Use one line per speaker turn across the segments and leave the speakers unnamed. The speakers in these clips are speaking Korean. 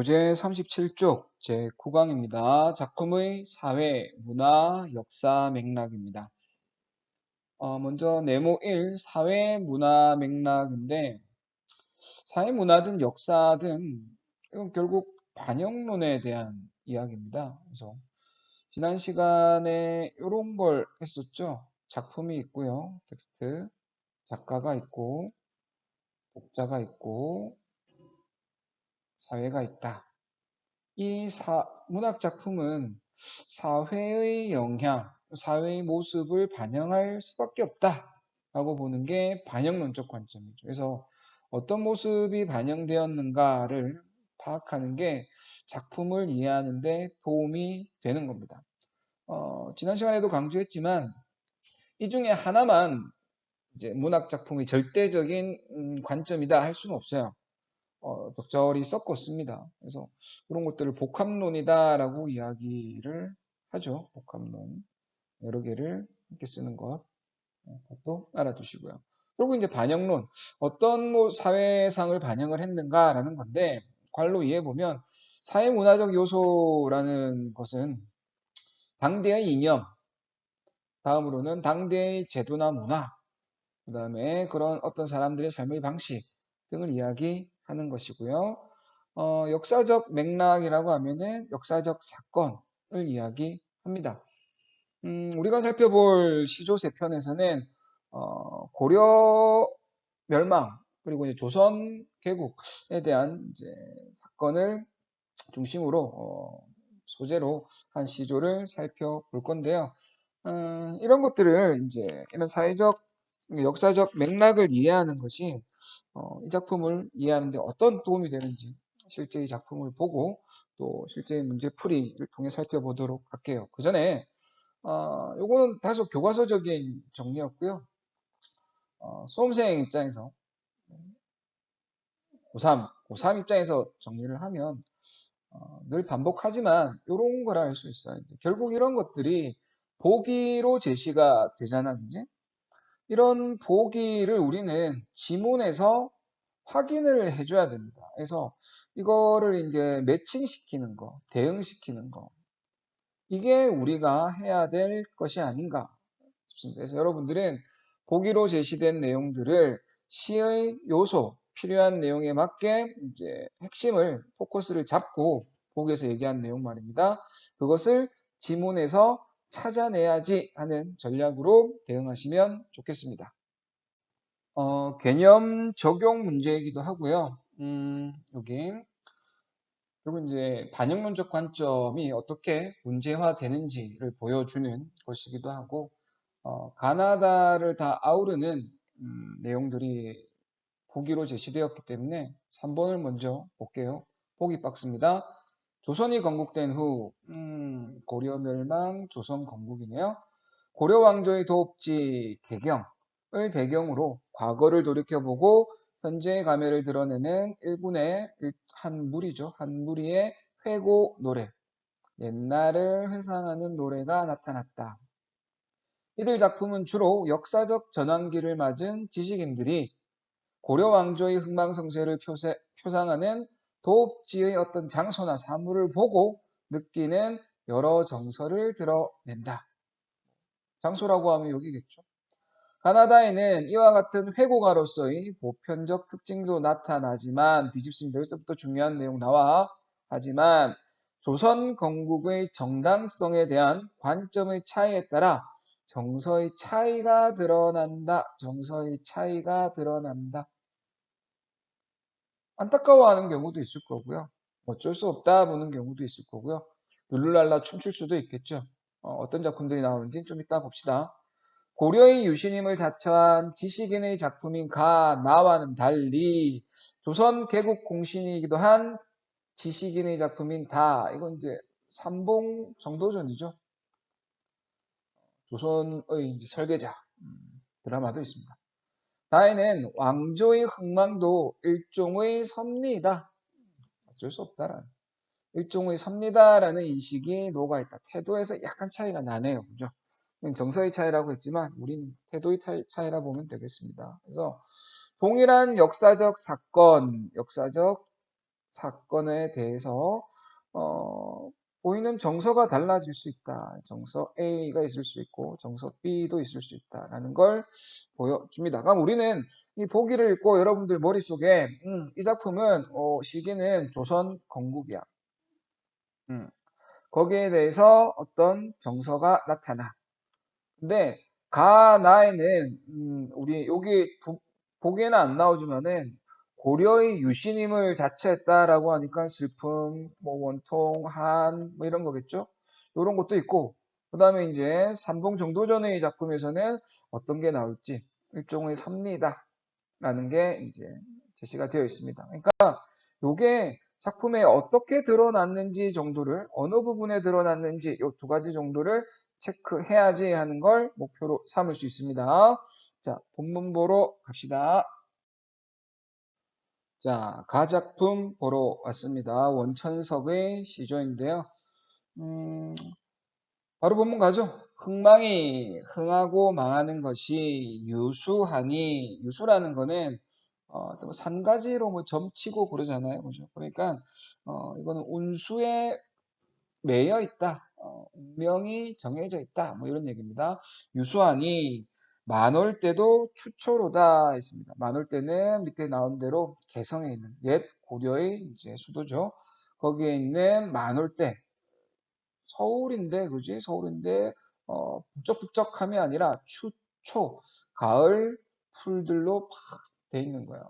교재 37쪽 제9강입니다. 작품의 사회, 문화, 역사 맥락입니다. 어, 먼저 네모 1, 사회, 문화 맥락인데 사회, 문화든 역사든 이건 결국 반영론에 대한 이야기입니다. 그래서 지난 시간에 이런 걸 했었죠. 작품이 있고요. 텍스트, 작가가 있고 독자가 있고 사회가 있다. 이 사, 문학 작품은 사회의 영향, 사회의 모습을 반영할 수밖에 없다. 라고 보는 게 반영론적 관점이죠. 그래서 어떤 모습이 반영되었는가를 파악하는 게 작품을 이해하는데 도움이 되는 겁니다. 어, 지난 시간에도 강조했지만 이 중에 하나만 이제 문학 작품의 절대적인 음, 관점이다 할 수는 없어요. 어, 적절히 섞었습니다. 그래서 그런 것들을 복합론이다라고 이야기를 하죠. 복합론. 여러 개를 함께 쓰는 것. 어, 그것도 알아두시고요. 그리고 이제 반영론. 어떤 뭐 사회상을 반영을 했는가라는 건데, 관로 이해해보면, 사회문화적 요소라는 것은 당대의 이념, 다음으로는 당대의 제도나 문화, 그 다음에 그런 어떤 사람들의 삶의 방식 등을 이야기 하는 것이고요. 어, 역사적 맥락이라고 하면은 역사적 사건을 이야기합니다. 음, 우리가 살펴볼 시조 세 편에서는 어, 고려 멸망 그리고 이제 조선 개국에 대한 이제 사건을 중심으로 어, 소재로 한 시조를 살펴볼 건데요. 음, 이런 것들을 이제 이런 사회적 역사적 맥락을 이해하는 것이 어, 이 작품을 이해하는데 어떤 도움이 되는지 실제 이 작품을 보고 또 실제 문제 풀이를 통해 살펴보도록 할게요. 그 전에 어, 요거는 다소 교과서적인 정리였고요. 어, 수험생 입장에서 고3, 고3 입장에서 정리를 하면 어, 늘 반복하지만 이런 걸 알 수 있어요. 결국 이런 것들이 보기로 제시가 되잖아, 그지? 이런 보기를 우리는 지문에서 확인을 해줘야 됩니다. 그래서 이거를 이제 매칭시키는 거, 대응시키는 거. 이게 우리가 해야 될 것이 아닌가 싶습니다. 그래서 여러분들은 보기로 제시된 내용들을 시의 요소, 필요한 내용에 맞게 이제 핵심을, 포커스를 잡고 보기에서 얘기한 내용 말입니다. 그것을 지문에서 찾아내야지 하는 전략으로 대응하시면 좋겠습니다. 어, 개념 적용 문제이기도 하고요. 음, 여기 그리고 이제 반영론적 관점이 어떻게 문제화 되는지를 보여주는 것이기도 하고 어, 가나다를 다 아우르는 음, 내용들이 보기로 제시되었기 때문에 3번을 먼저 볼게요. 보기 박스입니다. 조선이 건국된 후 음, 고려 멸망 조선 건국이네요. 고려 왕조의 도읍지 개경을 배경으로 과거를 돌이켜보고 현재의 감회를 드러내는 일군의 한 무리죠. 한 무리의 회고 노래, 옛날을 회상하는 노래가 나타났다. 이들 작품은 주로 역사적 전환기를 맞은 지식인들이 고려 왕조의 흥망성쇠를 표상하는 도읍지의 어떤 장소나 사물을 보고 느끼는 여러 정서를 드러낸다. 장소라고 하면 여기겠죠. 가나다에는 이와 같은 회고가로서의 보편적 특징도 나타나지만 뒤집습니다. 여기서부터 중요한 내용 나와 하지만 조선 건국의 정당성에 대한 관점의 차이에 따라 정서의 차이가 드러난다. 정서의 차이가 드러난다. 안타까워하는 경우도 있을 거고요. 어쩔 수 없다 보는 경우도 있을 거고요. 룰루랄라 춤출 수도 있겠죠. 어, 떤 작품들이 나오는지 좀 이따 봅시다. 고려의 유신임을 자처한 지식인의 작품인 가, 나와는 달리 조선 개국 공신이기도 한 지식인의 작품인 다. 이건 이제 삼봉 정도전이죠. 조선의 설계자 음, 드라마도 있습니다. 다에는 왕조의 흥망도 일종의 섭리이다. 어쩔 수 없다라는. 일종의 섭리다라는 인식이 녹아있다. 태도에서 약간 차이가 나네요. 그죠? 정서의 차이라고 했지만 우리는 태도의 차이라 보면 되겠습니다. 그래서 동일한 역사적 사건, 역사적 사건에 대해서 어, 보이는 정서가 달라질 수 있다. 정서 A가 있을 수 있고 정서 B도 있을 수 있다라는 걸 보여줍니다. 그럼 우리는 이 보기를 읽고 여러분들 머릿속에 음, 이 작품은 어, 시기는 조선 건국이야. 음, 거기에 대해서 어떤 정서가 나타나. 근데 가나에는 음, 우리 여기 부- 보기에는 안 나오지만은 고려의 유신임을 자처했다라고 하니까 슬픔, 뭐 원통, 한, 뭐 이런 거겠죠? 이런 것도 있고, 그 다음에 이제 삼봉 정도전의 작품에서는 어떤 게 나올지 일종의 섭리다. 라는 게 이제 제시가 되어 있습니다. 그러니까 요게 작품에 어떻게 드러났는지 정도를 어느 부분에 드러났는지 요두 가지 정도를 체크해야지 하는 걸 목표로 삼을 수 있습니다. 자, 본문 보러 갑시다. 자, 가작품 보러 왔습니다. 원천석의 시조인데요. 음, 바로 본문 가죠. 흥망이 흥하고 망하는 것이 유수하니 유수라는 거는 어, 뭐 산가지로 뭐 점치고 그러잖아요. 그죠? 그러니까 어, 이거는 운수에 매여 있다. 어, 운명이 정해져 있다. 뭐 이런 얘기입니다. 유수하니 만올 때도 추초로다 했습니다. 만올 때는 밑에 나온 대로 개성에 있는 옛 고려의 이제 수도죠. 거기에 있는 만올 때 서울인데 그지? 서울인데 어, 북적북적함이 아니라 추초 가을 풀들로 팍 돼 있는 거예요.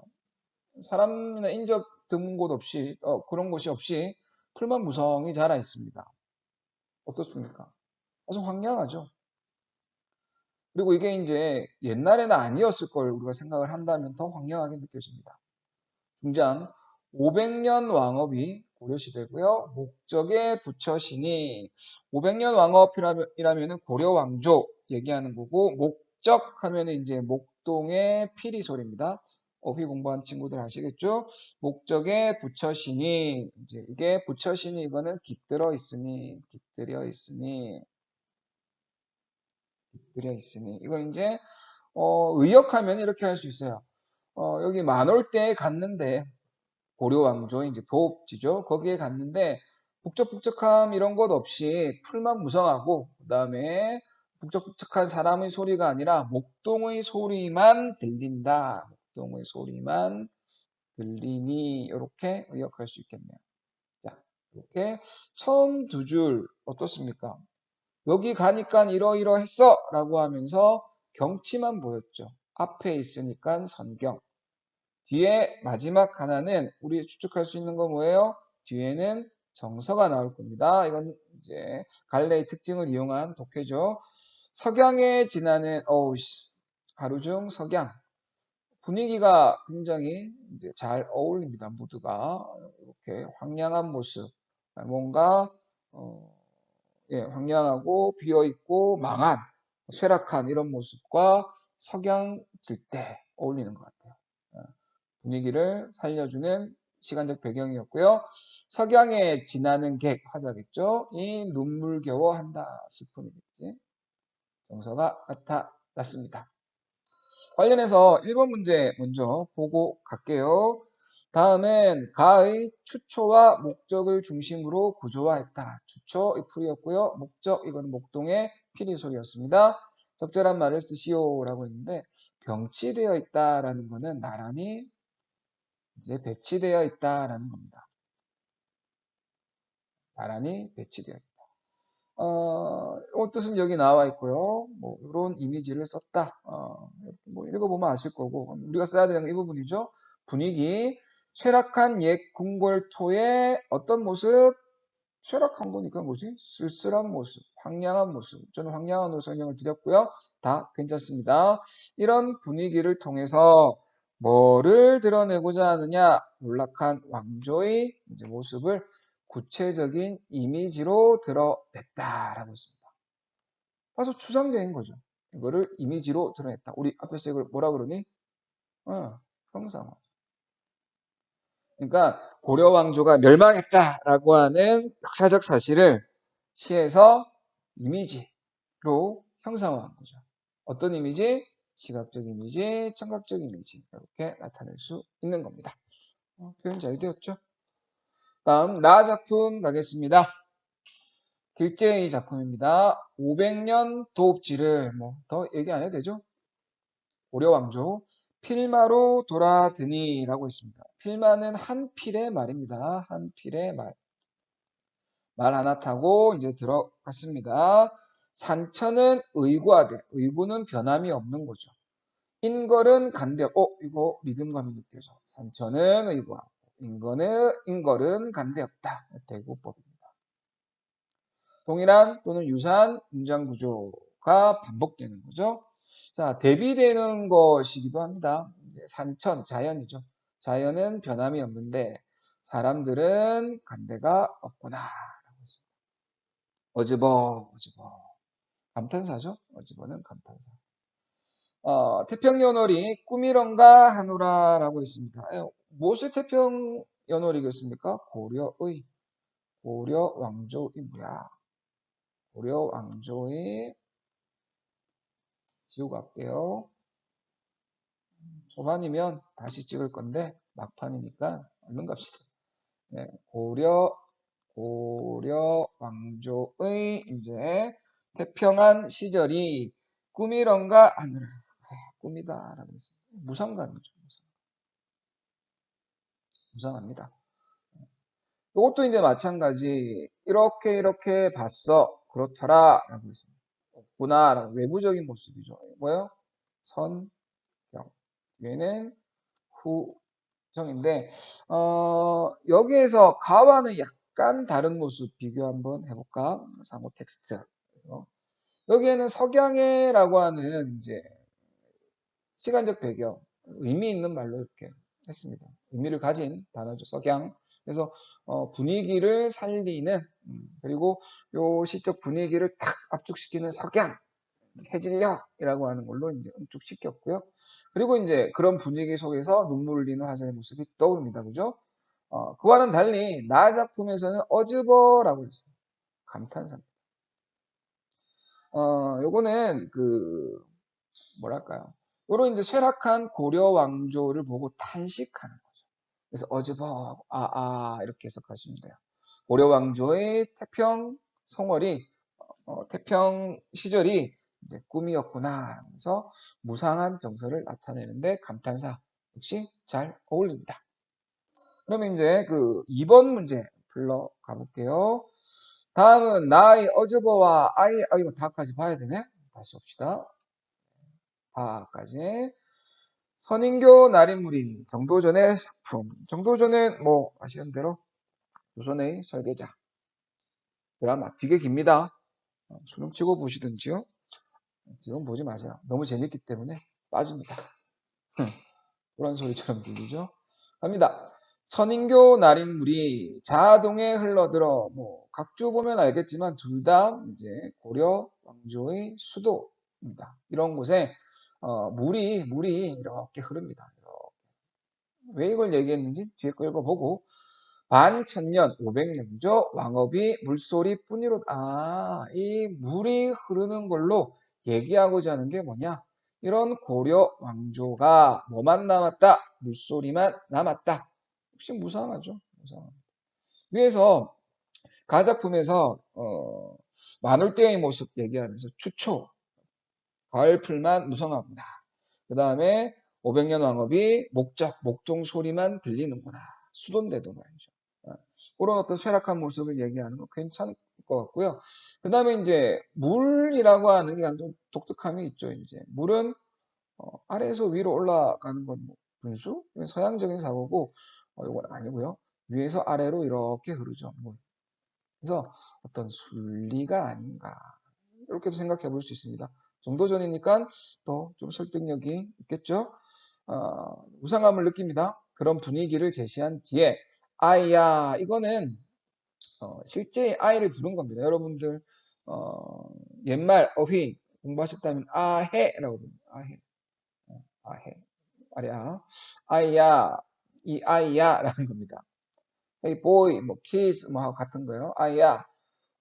사람이나 인적 드문 곳 없이 어, 그런 곳이 없이 풀만 무성히 자라 있습니다. 어떻습니까? 아주 황량하죠. 그리고 이게 이제 옛날에는 아니었을 걸 우리가 생각을 한다면 더 황량하게 느껴집니다. 중장 500년 왕업이 고려시대고요. 목적에 붙여시니 500년 왕업이라면 고려 왕조 얘기하는 거고 목적 하면은 이제 목동의 피리 소리입니다. 어휘 공부한 친구들 아시겠죠? 목적에 붙여시니 이제 이게 붙여시니 이거는 깃들어 있으니 깃들여 있으니 깃들여 있으니 이걸 이제 어, 의역하면 이렇게 할 수 있어요. 어, 여기 만월대에 갔는데 고려 왕조 이제 도읍지죠. 거기에 갔는데 북적북적함 이런 것 없이 풀만 무성하고 그 다음에 북적북적한 사람의 소리가 아니라 목동의 소리만 들린다. 목동의 소리만 들리니 이렇게 의역할 수 있겠네요. 자, 이렇게 처음 두 줄 어떻습니까? 여기 가니까 이러이러했어 라고 하면서 경치만 보였죠. 앞에 있으니까 선경. 뒤에 마지막 하나는 우리 추측할 수 있는 건 뭐예요? 뒤에는 정서가 나올 겁니다. 이건 이제 갈래의 특징을 이용한 독해죠. 석양에 지나는 어우씨 하루 중 석양 분위기가 굉장히 이제 잘 어울립니다. 모두가 이렇게 황량한 모습 뭔가 어, 예, 황량하고 비어 있고 망한 쇠락한 이런 모습과 석양 질 때 어울리는 것 같아요. 분위기를 살려주는 시간적 배경이었고요. 석양에 지나는 객 화자겠죠. 이 눈물겨워한다 슬픔이겠지. 정서가 나타났습니다. 관련해서 1번 문제 먼저 보고 갈게요. 다음은 가의 추초와 목적을 중심으로 구조화했다. 추초 이 풀이었고요. 목적 이건 목동의 피리 소리였습니다. 적절한 말을 쓰시오라고 했는데 병치되어 있다라는 것은 나란히 이제 배치되어 있다라는 겁니다. 나란히 배치되어 있다. 어, 이 뜻은 여기 나와 있고요. 뭐 이런 이미지를 썼다. 어, 뭐 읽어보면 아실 거고 우리가 써야 되는 이 부분이죠. 분위기 쇠락한 옛 궁궐토의 어떤 모습? 쇠락한 거니까 뭐지? 쓸쓸한 모습, 황량한 모습. 저는 황량한으로 설명을 드렸고요. 다 괜찮습니다. 이런 분위기를 통해서 뭐를 드러내고자 하느냐? 몰락한 왕조의 모습을 구체적인 이미지로 드러냈다라고 했습니다. 아주 추상적인 거죠. 이거를 이미지로 드러냈다. 우리 앞에서 이걸 뭐라 그러니? 어, 형상화. 그러니까 고려 왕조가 멸망했다라고 하는 역사적 사실을 시에서 이미지로 형상화한 거죠. 어떤 이미지? 시각적 이미지, 청각적 이미지 이렇게 나타낼 수 있는 겁니다. 어, 표현 잘 되었죠? 다음 나 작품 가겠습니다. 길제의 작품입니다. 500년 도읍지를 뭐 더 얘기 안 해도 되죠? 고려 왕조 필마로 돌아드니라고 있습니다. 필마는 한 필의 말입니다. 한 필의 말. 말 하나 타고 이제 들어갔습니다. 산천은 의구하되 의구는 변함이 없는 거죠. 인걸은 간대. 어 이거 리듬감이 느껴져. 산천은 의구하고 인걸은 인걸은 간대 없다. 대구법입니다. 동일한 또는 유사한 문장 구조가 반복되는 거죠. 자, 대비되는 것이기도 합니다. 산천, 자연이죠. 자연은 변함이 없는데 사람들은 간대가 없구나. 어즈버, 어즈버. 감탄사죠? 어즈버는 감탄사. 어, 태평연월이 꾸미런가 하노라라고 있습니다. 에, 무엇의 태평연월이겠습니까? 고려의, 고려 왕조의 뭐야? 고려 왕조의 지우고 갈게요. 초반이면 다시 찍을 건데 막판이니까 얼른 갑시다. 네, 고려 고려 왕조의 이제 태평한 시절이 꿈이런가 하느라 아, 꿈이다라고 했습니다. 무상감이죠. 무상. 무상합니다. 이것도 이제 마찬가지 이렇게 이렇게 봤어 그렇더라 라고 했습니다. 없구나 외부적인 모습이죠. 뭐요? 선경 얘는 후정인데 어, 여기에서 가와는 약간 다른 모습 비교 한번 해볼까? 상호 텍스트 여기에는 석양해라고 하는 이제 시간적 배경 의미 있는 말로 이렇게 했습니다. 의미를 가진 단어죠. 석양. 그래서 어, 분위기를 살리는 음, 그리고 요 시적 분위기를 탁 압축시키는 석양 해질녘이라고 하는 걸로 이제 응축시켰고요. 그리고 이제 그런 분위기 속에서 눈물을 흘리는 화자의 모습이 떠오릅니다. 그죠? 어, 그와는 달리 나 작품에서는 어즈버라고 했어요. 감탄사입니다. 어, 요거는 그 뭐랄까요? 요런 이제 쇠락한 고려 왕조를 보고 탄식하는 거죠. 그래서 어즈버 아아 이렇게 해석하시면 돼요. 고려 왕조의 태평 성월이 어, 태평 시절이 이제 꿈이었구나 하면서 무상한 정서를 나타내는데 감탄사 역시 잘 어울립니다. 그러면 이제 그 2번 문제 불러 가 볼게요. 다음은 나의 어저버와 아이, 아, 이거 다까지 봐야 되네. 다시 봅시다. 다까지. 선인교 날인무리 정도전의 작품. 정도전은 뭐 아시는 대로 조선의 설계자. 드라마 되게 깁니다. 어, 수능 치고 보시든지요. 지금 보지 마세요. 너무 재밌기 때문에 빠집니다. 그런 소리처럼 들리죠? 갑니다. 선인교 날인물이 자동에 흘러들어 뭐 각주 보면 알겠지만 둘 다 이제 고려 왕조의 수도입니다. 이런 곳에 어, 물이 물이 이렇게 흐릅니다. 이렇게. 왜 이걸 얘기했는지 뒤에 거 읽어보고 반천년 500년이죠. 왕업이 물소리 뿐이로 아, 이 물이 흐르는 걸로 얘기하고자 하는 게 뭐냐? 이런 고려 왕조가 뭐만 남았다? 물소리만 남았다. 혹시 무상하죠? 무상합니다. 위에서 가작품에서 어, 마눌대의 모습 얘기하면서 추초, 가을풀만 무성하구나. 그 다음에 500년 왕업이 목적, 목동 소리만 들리는구나. 수도인데도 말이죠. 어, 그런 어떤 쇠락한 모습을 얘기하는 거 괜찮을 것 같고요. 그 다음에 이제 물이라고 하는 게좀 독특함이 있죠. 이제 물은 어, 아래에서 위로 올라가는 건 뭐, 분수? 서양적인 사고고 어, 이건 아니고요. 위에서 아래로 이렇게 흐르죠. 물. 그래서 어떤 순리가 아닌가 이렇게도 생각해 볼 수 있습니다. 정도 전이니까 더 좀 설득력이 있겠죠. 어, 우상감을 느낍니다. 그런 분위기를 제시한 뒤에 아이야 이거는 어, 실제 아이를 부른 겁니다. 여러분들 어, 옛말 어휘 공부하셨다면 아해라고 부릅니다. 아해, 어, 아해, 아야, 아이야, 이 아이야라는 겁니다. hey boy, 뭐 kiss 뭐 같은 거요. 아이야,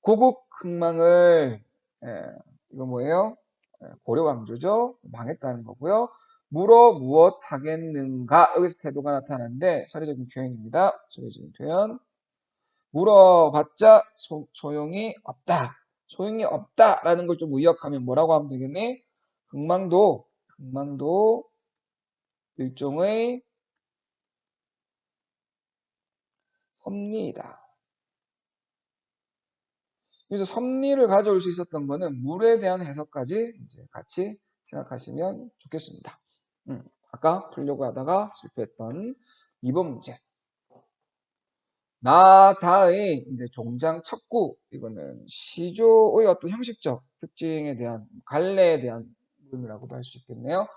고국 흥망을 예, 이거 뭐예요? 예, 고려 왕조죠. 망했다는 거고요. 물어 무엇 하겠는가 여기서 태도가 나타나는데 서류적인 표현입니다. 서류적인 표현. 물어봤자 소, 소용이 없다. 소용이 없다라는 걸 좀 의역하면 뭐라고 하면 되겠니? 흥망도, 흥망도 일종의 섭리이다. 그래서 섭리를 가져올 수 있었던 거는 물에 대한 해석까지 이제 같이 생각하시면 좋겠습니다. 음, 아까 풀려고 하다가 실패했던 2번 문제. 나다의 이제 종장 척구 이거는 시조의 어떤 형식적 특징에 대한 갈래에 대한 부분이라고도 할 수 있겠네요.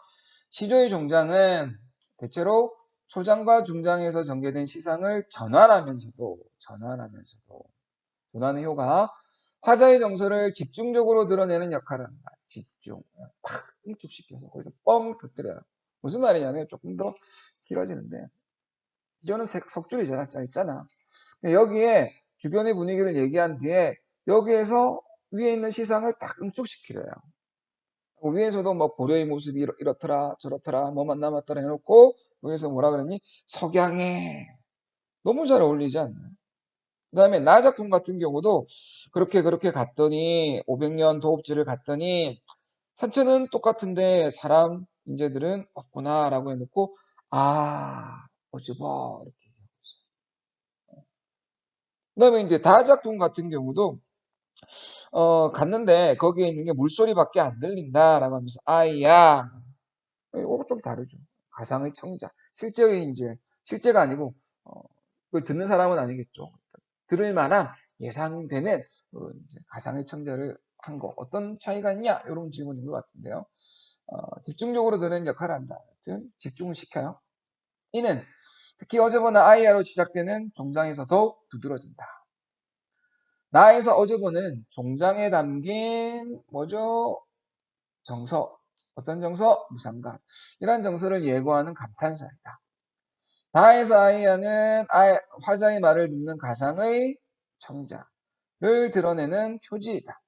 시조의 종장은 대체로 초장과 중장에서 전개된 시상을 전환하면서도 전환하면서도 전환의 효가 화자의 정서를 집중적으로 드러내는 역할을 한다. 집중. 팍 응축시켜서 거기서 뻥 터뜨려요. 무슨 말이냐면 조금 더 길어지는데 이거는 석줄이잖아. 짧잖아. 여기에 주변의 분위기를 얘기한 뒤에 여기에서 위에 있는 시상을 딱 응축시키려요. 위에서도 뭐 고려의 모습이 이렇, 이렇더라 저렇더라 뭐만 남았더라 해놓고 여기서 뭐라 그랬니? 석양에 너무 잘 어울리지 않나요? 그 다음에 나 작품 같은 경우도 그렇게 그렇게 갔더니 500년 도읍지를 갔더니 산천은 똑같은데 사람 인재들은 없구나 라고 해놓고 아 어찌 봐 이렇게 그 다음에 이제 다 작품 같은 경우도 어 갔는데 거기에 있는 게 물소리밖에 안 들린다 라고 하면서 아이야 이거 좀 다르죠 가상의 청자 실제의 이제 실제가 아니고 어, 그걸 듣는 사람은 아니겠죠 들을 만한 예상되는 가상의 청자를 한 거 어떤 차이가 있냐 이런 질문인 것 같은데요. 어, 집중적으로 듣는 역할을 한다. 하여튼 집중을 시켜요. 이는 특히 어제보나 아이야로 시작되는 종장에서 더욱 두드러진다. 나에서 어제보는 종장에 담긴 뭐죠? 정서. 어떤 정서? 무상감. 이런 정서를 예고하는 감탄사이다. 다에서 아이야는 화자의 말을 듣는 가상의 청자를 드러내는 표지이다.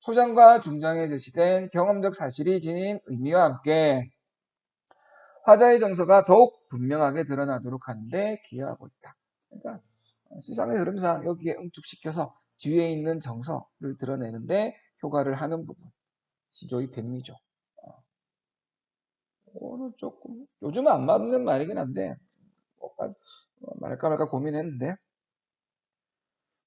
소장과 중장에 제시된 경험적 사실이 지닌 의미와 함께 화자의 정서가 더욱 분명하게 드러나도록 하는데 기여하고 있다. 그러니까 시상의 흐름상 여기에 응축시켜서 뒤에 있는 정서를 드러내는데 효과를 하는 부분. 시조의 백미죠. 어. 오늘 조금 요즘은 안 맞는 말이긴 한데 뭐까 말까 말까 고민했는데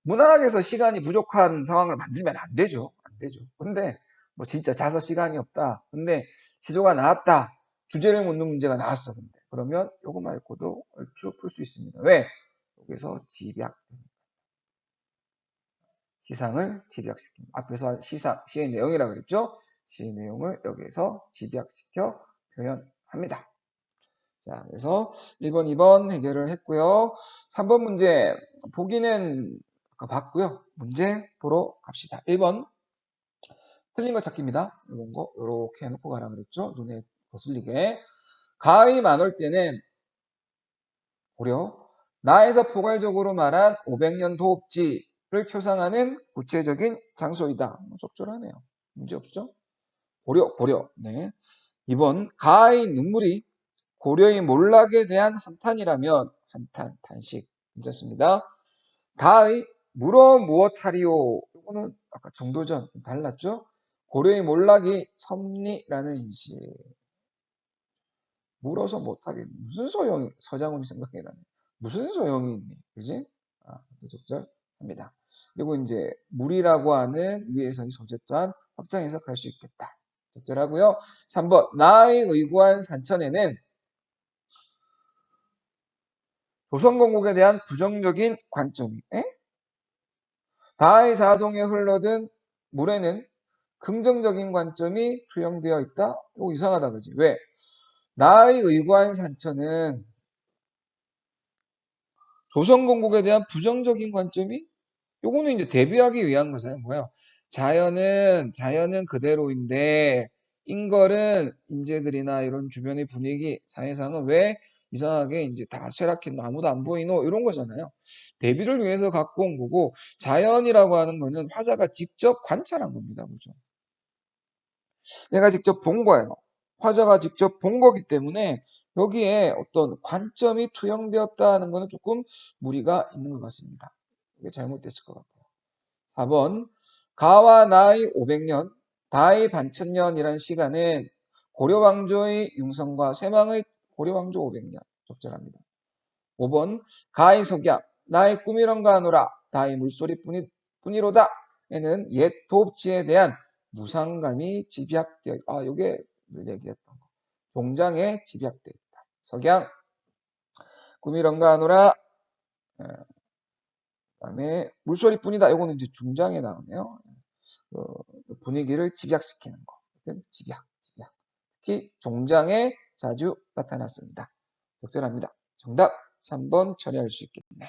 문학에서 시간이 부족한 상황을 만들면 안 되죠. 안 되죠. 근데 뭐 진짜 자서 시간이 없다. 근데 시조가 나왔다. 주제를 묻는 문제가 나왔어. 근데 그러면 요거 말고도 얼추 풀 수 있습니다. 왜? 여기서 집약. 시상을 집약시킵니다. 앞에서 시상, 시의 내용이라고 그랬죠? 시의 내용을 여기에서 집약시켜 표현합니다. 자, 그래서 1번, 2번 해결을 했고요. 3번 문제 보기는 봤고요. 문제 보러 갑시다. 1번 틀린 거 찾기입니다. 이런 거 이렇게 해놓고 가라 그랬죠. 눈에 거슬리게. 가의 만올 때는 고려 나에서 포괄적으로 말한 500년 도읍지를 표상하는 구체적인 장소이다. 뭐 적절하네요. 문제 없죠? 고려, 고려. 네. 2번 가의 눈물이 고려의 몰락에 대한 한탄이라면 한탄, 단식. 괜찮습니다. 가의 물어 무엇하리오. 이거는 아까 정도전 달랐죠? 고려의 몰락이 섭리라는 인식. 물어서 못하게 무슨 소용이 서장훈이 생각이 나네. 무슨 소용이 있니? 그지? 아, 적절합니다. 그리고 이제 물이라고 하는 위에서의 소재 또한 확장 해석할 수 있겠다. 적절하고요. 3번 나의 의구한 산천에는 조선건국에 대한 부정적인 관점이 에? 다의 자동에 흘러든 물에는 긍정적인 관점이 투영되어 있다? 오, 이상하다, 그지? 왜? 나의 의구한 산천은 조선건국에 대한 부정적인 관점이 요거는 이제 대비하기 위한 거잖아요. 뭐야? 자연은, 자연은 그대로인데, 인걸은 인재들이나 이런 주변의 분위기, 사회상은 왜 이상하게 이제 다 쇠락했노, 아무도 안 보이노, 이런 거잖아요. 대비를 위해서 갖고 온 거고, 자연이라고 하는 거는 화자가 직접 관찰한 겁니다. 그죠? 내가 직접 본 거예요. 화자가 직접 본 거기 때문에 여기에 어떤 관점이 투영되었다는 것은 조금 무리가 있는 것 같습니다. 이게 잘못됐을 것 같아요. 4번 가와 나의 500년, 다의 반천년이라는 시간은 고려 왕조의 융성과 쇠망의 고려 왕조 500년 적절합니다. 5번 가의 석양, 나의 꿈이런가 하노라, 다의 물소리 뿐이, 뿐이로다. 에는 옛 도읍지에 대한 무상감이 집약되어, 아, 요게 늘 얘기했던 거. 종장에 집약되어 있다. 석양, 꿈이런가 하노라, 그 다음에 물소리뿐이다. 이거는 이제 중장에 나오네요. 그 분위기를 집약시키는 거. 집약, 집약. 특히 종장에 자주 나타났습니다. 적절합니다. 정답 3번 처리할 수 있겠네.